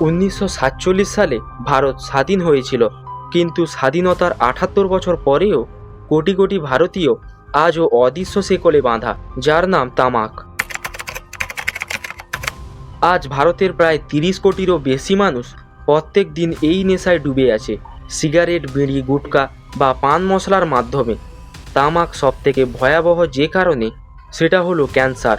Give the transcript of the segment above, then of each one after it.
উনিশশো সাতচল্লিশ সালে ভারত স্বাধীন হয়েছিল। কিন্তু স্বাধীনতার আটাত্তর বছর পরেও কোটি কোটি ভারতীয় আজও অদৃশ্য শেকলে বাঁধা, যার নাম তামাক। আজ ভারতের প্রায় তিরিশ কোটিরও বেশি মানুষ প্রত্যেক দিন এই নেশায় ডুবে আছে, সিগারেট, বিড়ি, গুটকা বা পান মশলার মাধ্যমে। তামাক সবথেকে ভয়াবহ যে কারণে, সেটা হলো ক্যান্সার।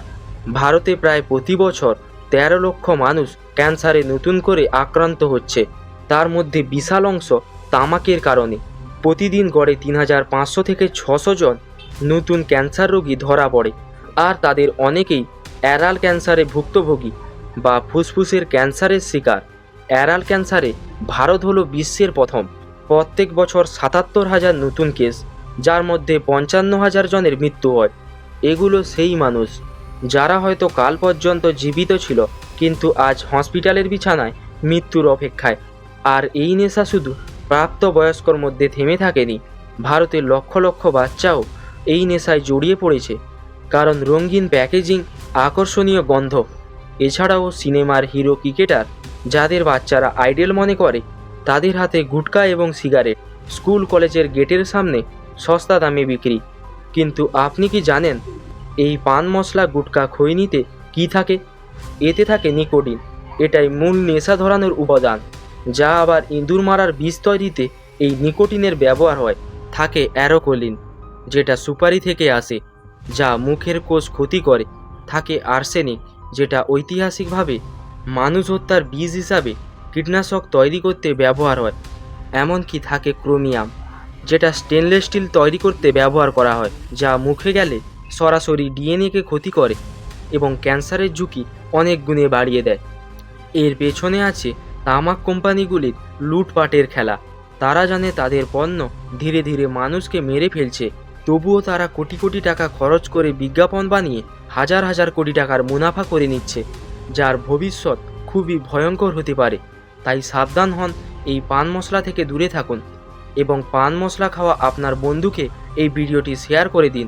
ভারতে প্রায় প্রতি বছর তেরো লক্ষ মানুষ ক্যান্সারে নতুন করে আক্রান্ত হচ্ছে। তার মধ্যে বিশাল অংশ তামাকের কারণে। প্রতিদিন গড়ে তিন হাজার পাঁচশো থেকে ছশো জন নতুন ক্যান্সার রোগী ধরা পড়ে আর তাদের অনেকেই অ্যারাল ক্যান্সারে ভুক্তভোগী বা ফুসফুসের ক্যান্সারের শিকার। অ্যারাল ক্যান্সারে ভারত হলো বিশ্বের প্রথম। প্রত্যেক বছর সাতাত্তর হাজার নতুন কেস, যার মধ্যে পঞ্চান্ন হাজার জনের মৃত্যু হয়। এগুলো সেই মানুষ। যারা হয়তো কাল পর্যন্ত জীবিত ছিল, কিন্তু আজ হসপিটালের বিছানায় মৃত্যুর অপেক্ষায়। আর এই নেশা শুধু প্রাপ্তবয়স্কর মধ্যে থেমে থাকেনি, ভারতের লক্ষ লক্ষ বাচ্চাও এই নেশায় জড়িয়ে পড়েছে। কারণ রঙিন প্যাকেজিং আকর্ষণীয় গন্ধ। এছাড়াও সিনেমার হিরো ক্রিকেটার, যাদের বাচ্চারা আইডল মনে করে, তাদের হাতে গুটকা এবং সিগারেট, স্কুল কলেজের গেটের সামনে সস্তা দামে বিক্রি। কিন্তু আপনি কি জানেন এই পান মশলা গুটকা খৈনিতে কি থাকে? এতে থাকে নিকোটিন। এটাই মূল নেশা ধরানোর উপাদান, যা আবার ইঁদুর মারার বিষ তৈরিতে এই নিকোটিনের ব্যবহার হয়। থাকে অ্যারোকোলিন, যেটা সুপারি থেকে আসে, যা মুখের কোষ ক্ষতি করে। থাকে আর্সেনিক, যেটা ঐতিহাসিকভাবে মানুষ হত্যার বীজ হিসাবে কীটনাশক তৈরি করতে ব্যবহার হয়। এমনকি থাকে ক্রোমিয়াম, যেটা স্টেনলেস স্টিল তৈরি করতে ব্যবহার করা হয়, যা মুখে গেলে সরাসরি ডিএনএকে ক্ষতি করে এবং ক্যান্সারের ঝুঁকি অনেক গুণে বাড়িয়ে দেয়। এর পেছনে আছে তামাক কোম্পানিগুলির লুটপাটের খেলা। তারা জানে তাদের পণ্য ধীরে ধীরে মানুষকে মেরে ফেলছে। তবুও তারা কোটি কোটি টাকা খরচ করে বিজ্ঞাপন বানিয়ে হাজার হাজার কোটি টাকার মুনাফা করে নিচ্ছে, যার ভবিষ্যৎ খুবই ভয়ঙ্কর হতে পারে। তাই সাবধান হন, এই পান মশলা থেকে দূরে থাকুন এবং পান মশলা খাওয়া আপনার বন্ধুকে এই ভিডিওটি শেয়ার করে দিন।